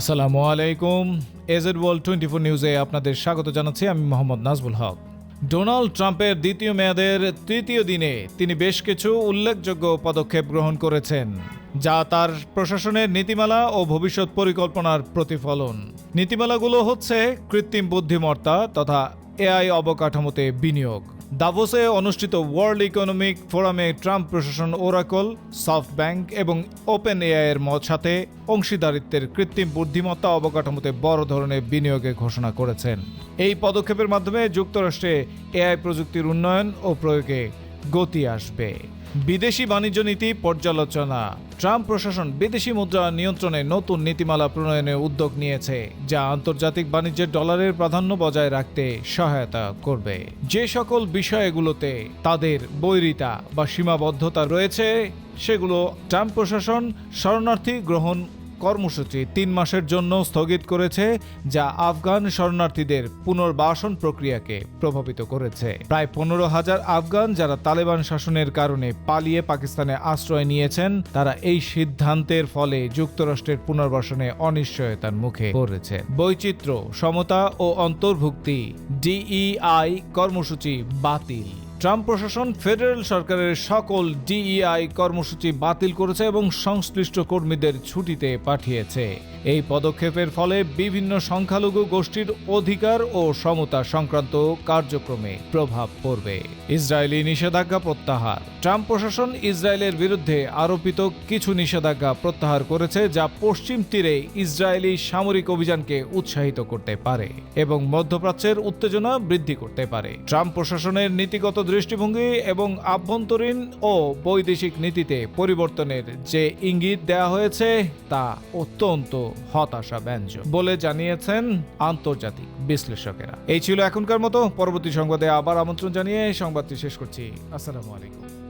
আসসালামু আলাইকুম। AZ world twenty four নিউজে আপনাদের স্বাগত জানাচ্ছি। আমি মোহাম্মদ নাজবুল হক। ডোনাল্ড ট্রাম্পের দ্বিতীয় মেয়াদের তৃতীয় দিনে তিনি বেশ কিছু উল্লেখযোগ্য পদক্ষেপ গ্রহণ করেছেন, যা তার প্রশাসনের নীতিমালা ও ভবিষ্যৎ পরিকল্পনার প্রতিফলন। নীতিমালাগুলো হচ্ছে কৃত্রিম বুদ্ধিমত্তা তথা এআই অবকাঠামোতে বিনিয়োগ। দাভোসে অনুষ্ঠিত ওয়ার্ল্ড ইকোনমিক ফোরামে ট্রাম্প প্রশাসন ওরাকল সফট ব্যাংক এবং ওপেন এআইয়ের সাথে অংশীদারিত্বের কৃত্রিম বুদ্ধিমত্তা অবকাঠামোতে বড় ধরনের বিনিয়োগের ঘোষণা করেছেন। এই পদক্ষেপের মাধ্যমে যুক্তরাষ্ট্রে এআই প্রযুক্তির উন্নয়ন ও প্রয়োগে গতি আসবে। বিদেশি বাণিজ্য নীতি পর্যালোচনা। ট্রাম্প প্রশাসন বিদেশি মুদ্রা নিয়ন্ত্রণে নতুন নীতিমালা প্রণয়নে উদ্যোগ নিয়েছে, যা আন্তর্জাতিক বাণিজ্যের ডলারের প্রাধান্য বজায় রাখতে সহায়তা করবে। যে সকল বিষয়গুলোতে তাদের বৈরিতা বা সীমাবদ্ধতা রয়েছে, সেগুলো ট্রাম্প প্রশাসন শরণার্থী গ্রহণ কর্মসূচি তিন মাসের জন্য স্থগিত করেছে, যা আফগান শরণার্থীদের পুনর্বাসন প্রক্রিয়াকে প্রভাবিত করেছে। প্রায় পনেরো হাজার আফগান যারা তালেবান শাসনের কারণে পালিয়ে পাকিস্তানে আশ্রয় নিয়েছেন, তারা এই সিদ্ধান্তের ফলে যুক্তরাষ্ট্রের পুনর্বাসনে অনিশ্চয়তার মুখে পড়েছে। বৈচিত্র্য, সমতা ও অন্তর্ভুক্তি, ডিইআই কর্মসূচি বাতিল। ট্রাম্প প্রশাসন, ফেডারেল সরকারের সকল ডিইআই কর্মসূচি বাতিল করেছে এবং সংশ্লিষ্ট কর্মীদের ছুটিতে পাঠিয়েছে। এই পদক্ষেপের ফলে বিভিন্ন সংখ্যালঘু গোষ্ঠীর অধিকার ও সমতা সংক্রান্ত কার্যক্রমে প্রভাব পড়বে। ইসরায়েলি নিষেধাজ্ঞা প্রত্যাহার। ট্রাম্প প্রশাসন ইসরায়েলের বিরুদ্ধে আরোপিত কিছু নিষেধাজ্ঞা প্রত্যাহার করেছে যা পশ্চিম তীরে ইসরায়েলি সামরিক অভিযানকে উৎসাহিত করতে পারে এবং মধ্যপ্রাচ্যের উত্তেজনা বৃদ্ধি করতে পারে। ট্রাম্প প্রশাসনের নীতিগত দৃষ্টিভঙ্গি এবং আভ্যন্তরীণ ও বৈদেশিক নীতিতে পরিবর্তনের যে ইঙ্গিত দেয়া হয়েছে তা অত্যন্ত হতাশা ব্যঞ্জক বলে জানিয়েছেন আন্তর্জাতিক বিশ্লেষকেরা। এই ছিল এখনকার মতো। পরবর্তী সংবাদে আবার আমন্ত্রণ জানিয়ে সংবাদটি শেষ করছি। আসসালামু আলাইকুম।